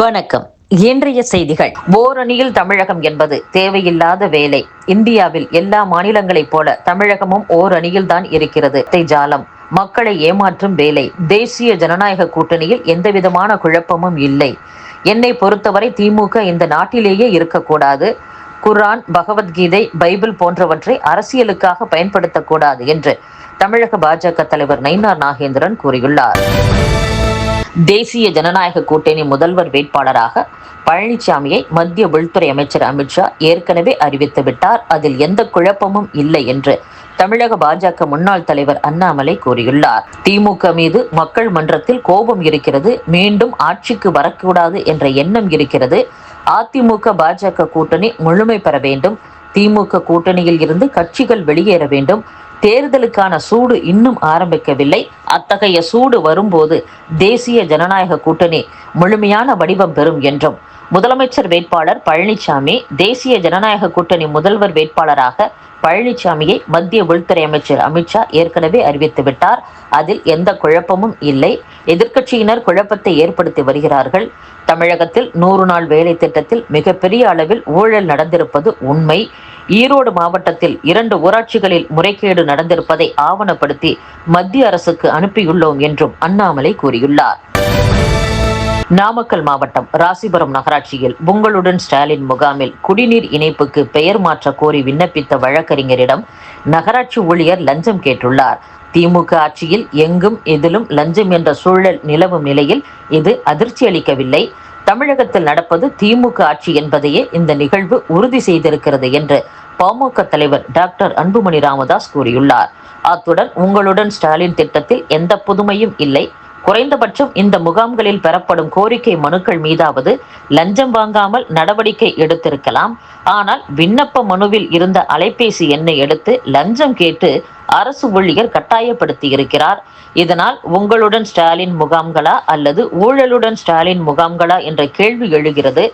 வணக்கம். இன்றைய செய்திகள். ஓரணியில் தமிழகம் என்பது தேவையில்லாத வேலை. இந்தியாவில் எல்லா மாநிலங்களைப் போல தமிழகமும் ஓரணியில் தான் இருக்கிறது. ஜாலம். மக்களை ஏமாற்றும் வேலை. தேசிய ஜனநாயக கூட்டணியில் எந்தவிதமான குழப்பமும் இல்லை. என்னை பொறுத்தவரை திமுக இந்த நாட்டிலேயே இருக்கக்கூடாது. குர்ஆன் பகவத்கீதை பைபிள் போன்றவற்றை அரசியலுக்காக பயன்படுத்தக்கூடாது என்று தமிழக பாஜக தலைவர் நயினார் நாகேந்திரன் கூறியுள்ளார். தேசிய ஜனநாயக கூட்டணி முதல்வர் வேட்பாளராக பழனிசாமியை மத்திய உள்துறை அமைச்சர் அமித்ஷா ஏற்கனவே அறிவித்து விட்டார். அதில் எந்த குழப்பமும் இல்லை என்று தமிழக பாஜக முன்னாள் தலைவர் அண்ணாமலை கூறியுள்ளார். திமுக மீது மக்கள் மன்றத்தில் கோபம் இருக்கிறது. மீண்டும் ஆட்சிக்கு வரக்கூடாது என்ற எண்ணம் இருக்கிறது. அதிமுக பாஜக கூட்டணி முழுமை பெற வேண்டும். திமுக கூட்டணியில் இருந்து கட்சிகள் வெளியேற வேண்டும். தேர்தலுக்கான சூடு இன்னும் ஆரம்பிக்கவில்லை. அத்தகைய சூடு வரும்போது தேசிய ஜனநாயக கூட்டணி முழுமையான வடிவம் பெறும் என்றும் முதலமைச்சர் வேட்பாளர் பழனிசாமி தேசிய ஜனநாயக கூட்டணி முதல்வர் வேட்பாளராக பழனிசாமியை மத்திய உள்துறை அமைச்சர் அமித்ஷா ஏற்கனவே அறிவித்து விட்டார். அதில் எந்த குழப்பமும் இல்லை. எதிர்க்கட்சியினர் குழப்பத்தை ஏற்படுத்தி வருகிறார்கள். தமிழகத்தில் நூறு நாள் வேலை திட்டத்தில் மிகப்பெரிய அளவில் ஊழல் நடந்திருப்பது உண்மை. ஈரோடு மாவட்டத்தில் இரண்டு ஊராட்சிகளில் முறைகேடு நடந்திருப்பதை ஆவணப்படுத்தி மத்திய அரசுக்கு அனுப்பியுள்ளோம் என்றும் அண்ணாமலை கூறியுள்ளார். நாமக்கல் மாவட்டம் ராசிபுரம் நகராட்சியில் உங்களுடன் ஸ்டாலின் முகாமில் குடிநீர் இணைப்புக்கு பெயர் மாற்ற கோரி விண்ணப்பித்த வழக்கறிஞரிடம் நகராட்சி ஊழியர் லஞ்சம் கேட்டுள்ளார். திமுக ஆட்சியில் எங்கும் எதிலும் லஞ்சம் என்ற சூழல் நிலவும் நிலையில் இது அதிர்ச்சி அளிக்கவில்லை. தமிழகத்தில் நடப்பது திமுக ஆட்சி என்பதையே இந்த நிகழ்வு உறுதி செய்திருக்கிறது என்று பாமக தலைவர் டாக்டர் அன்புமணி ராமதாஸ் கூறியுள்ளார். அத்துடன் உங்களுடன் ஸ்டாலின் திட்டத்தில் எந்த புதுமையும் இல்லை. குறைந்தபட்சம் இந்த முகாம்களில் பெறப்படும் கோரிக்கை மனுக்கள் மீதாவது லஞ்சம் வாங்காமல் நடவடிக்கை எடுத்திருக்கலாம். ஆனால் விண்ணப்ப மனுவில் இருந்த அலைபேசி எண்ணை எடுத்து லஞ்சம் கேட்டு அரசு ஊழியர் கட்டாயப்படுத்தி இருக்கிறார் இதனால் உங்களுடன் ஸ்டாலின் முகாம்களா அல்லது ஊழலுடன் ஸ்டாலின் முகாம்களா என்ற கேள்வி எழுகிறது.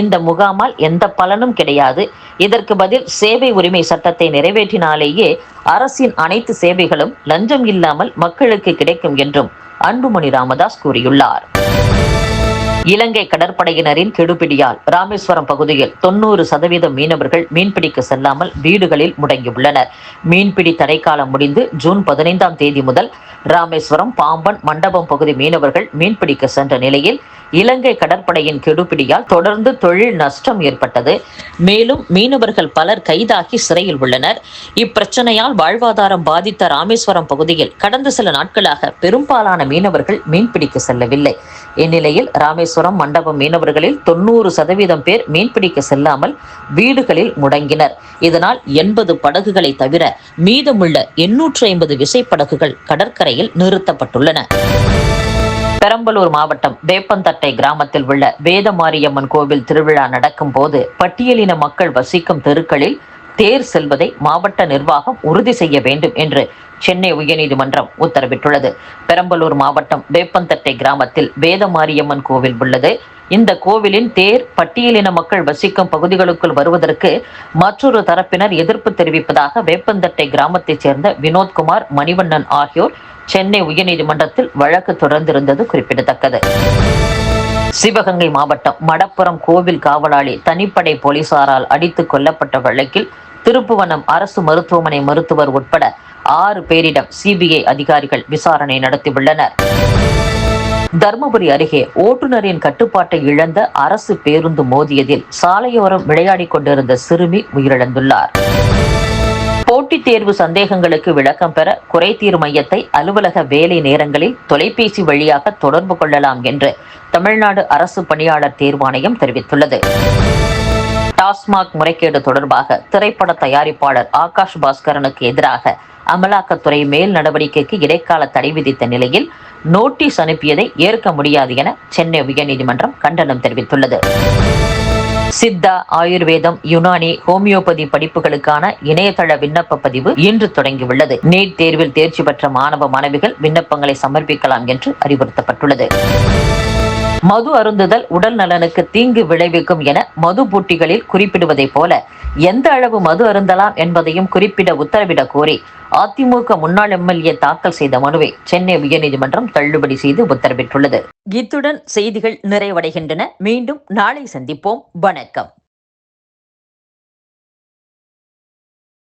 இந்த முகாமால் எந்த பலனும் கிடையாது. இதற்கு பதில் சேவை உரிமை சட்டத்தை நிறைவேற்றினாலேயே அரசின் அனைத்து சேவைகளும் லஞ்சம் இல்லாமல் மக்களுக்கு கிடைக்கும் என்றும் அன்புமணி ராமதாஸ் கூறியுள்ளார். இலங்கை கடற்படையினரின் கெடுபிடியால் ராமேஸ்வரம் பகுதியில் தொண்ணூறு சதவீத மீனவர்கள் மீன்பிடிக்க செல்லாமல் வீடுகளில் முடங்கியுள்ளனர். மீன்பிடி தடைக்காலம் முடிந்து ஜூன் பதினைந்தாம் தேதி முதல் ராமேஸ்வரம் பாம்பன் மண்டபம் பகுதி மீனவர்கள் மீன்பிடிக்க சென்ற நிலையில் இலங்கை கடற்படையின் கெடுபிடியால் தொடர்ந்து தொழில் நஷ்டம் ஏற்பட்டது. மேலும் மீனவர்கள் பலர் கைதாகி சிறையில் உள்ளனர். இப்பிரச்சனையால் வாழ்வாதாரம் பாதித்த ராமேஸ்வரம் பகுதியில் கடந்த சில நாட்களாக பெரும்பாலான மீனவர்கள் மீன்பிடிக்க செல்லவில்லை. இந்நிலையில் ராமேஸ்வரம் மண்டபம் மீனவர்களில் தொண்ணூறு சதவீதம் பேர் மீன்பிடிக்க செல்லாமல் வீடுகளில் முடங்கினர். இதனால் எண்பது படகுகளை தவிர மீதமுள்ள எண்ணூற்று ஐம்பது விசைப்படகுகள் கடற்கரையில் நிறுத்தப்பட்டுள்ளன. பெரம்பலூர் மாவட்டம் வேப்பந்தட்டை கிராமத்தில் உள்ள வேதமாரியம்மன் கோவில் திருவிழா நடக்கும் போது பட்டியலின மக்கள் வசிக்கும் தெருக்களில் தேர் செல்வதை மாவட்ட நிர்வாகம் உறுதி செய்ய வேண்டும் என்று சென்னை உயர்நீதிமன்றம் உத்தரவிட்டுள்ளது. பெரம்பலூர் மாவட்டம் வேப்பந்தட்டை கிராமத்தில் வேதமாரியம்மன் கோவில் உள்ளது. இந்த கோவிலின் தேர் பட்டியலின மக்கள் வசிக்கும் பகுதிகளுக்குள் வருவதற்கு மற்றொரு தரப்பினர் எதிர்ப்பு தெரிவிப்பதாக வேப்பந்தட்டை கிராமத்தைச் சேர்ந்த வினோத்குமார் மணிவண்ணன் ஆகியோர் சென்னை உயர்நீதிமன்றத்தில் வழக்கு தொடர்ந்திருந்தது குறிப்பிடத்தக்கது. சிவகங்கை மாவட்டம் மடப்புறம் கோவில் காவலாளி தனிப்படை போலீசாரால் அடித்துக் கொல்லப்பட்ட வழக்கில் திருப்புவனம் அரசு மருத்துவமனை மருத்துவர் உட்பட ஆறு பேரிடம் சிபிஐ அதிகாரிகள் விசாரணை நடத்தியுள்ளனர். தருமபுரி அருகே ஓட்டுநரின் கட்டுப்பாட்டை இழந்த அரசு பேருந்து மோதியதில் சாலையோரம் விளையாடிக் கொண்டிருந்த சிறுமி உயிரிழந்துள்ளார். போட்டித் தேர்வு சந்தேகங்களுக்கு விளக்கம் பெற குறைதீர் மையத்தை அலுவலக வேலை நேரங்களில் தொலைபேசி வழியாக தொடர்பு கொள்ளலாம் என்று தமிழ்நாடு அரசு பணியாளர் தேர்வாணையம் தெரிவித்துள்ளது. டாஸ்மாக் முறைகேடு தொடர்பாக திரைப்பட தயாரிப்பாளர் ஆகாஷ் பாஸ்கரனுக்கு எதிராக அமலாக்கத்துறை மேல் நடவடிக்கைக்கு இடைக்கால தடை விதித்த நிலையில் நோட்டீஸ் அனுப்பியதை ஏற்க முடியாது என சென்னை உயர்நீதிமன்றம் கண்டனம் தெரிவித்துள்ளது. சித்தா ஆயுர்வேதம் யுனானி ஹோமியோபதி படிப்புகளுக்கான இணையதள விண்ணப்ப பதிவு இன்று தொடங்கியுள்ளது. நீட் தேர்வில் தேர்ச்சி பெற்ற மாணவ மாணவிகள் விண்ணப்பங்களை சமர்ப்பிக்கலாம் என்று அறிவுறுத்தப்பட்டுள்ளது. மது அருந்துதல் உடல் நலனுக்கு தீங்கு விளைவிக்கும் என மது பூட்டிகளில் குறிப்பிடுவதைப் போல எந்த அளவு மது அருந்தலாம் என்பதையும் குறிப்பிட உத்தரவிடக் கோரி அதிமுக முன்னாள் எம்எல்ஏ தாக்கல் செய்த மனுவை சென்னை உயர்நீதிமன்றம் தள்ளுபடி செய்து உத்தரவிட்டுள்ளது. இத்துடன் செய்திகள் நிறைவடைகின்றன. மீண்டும் நாளை சந்திப்போம். வணக்கம்.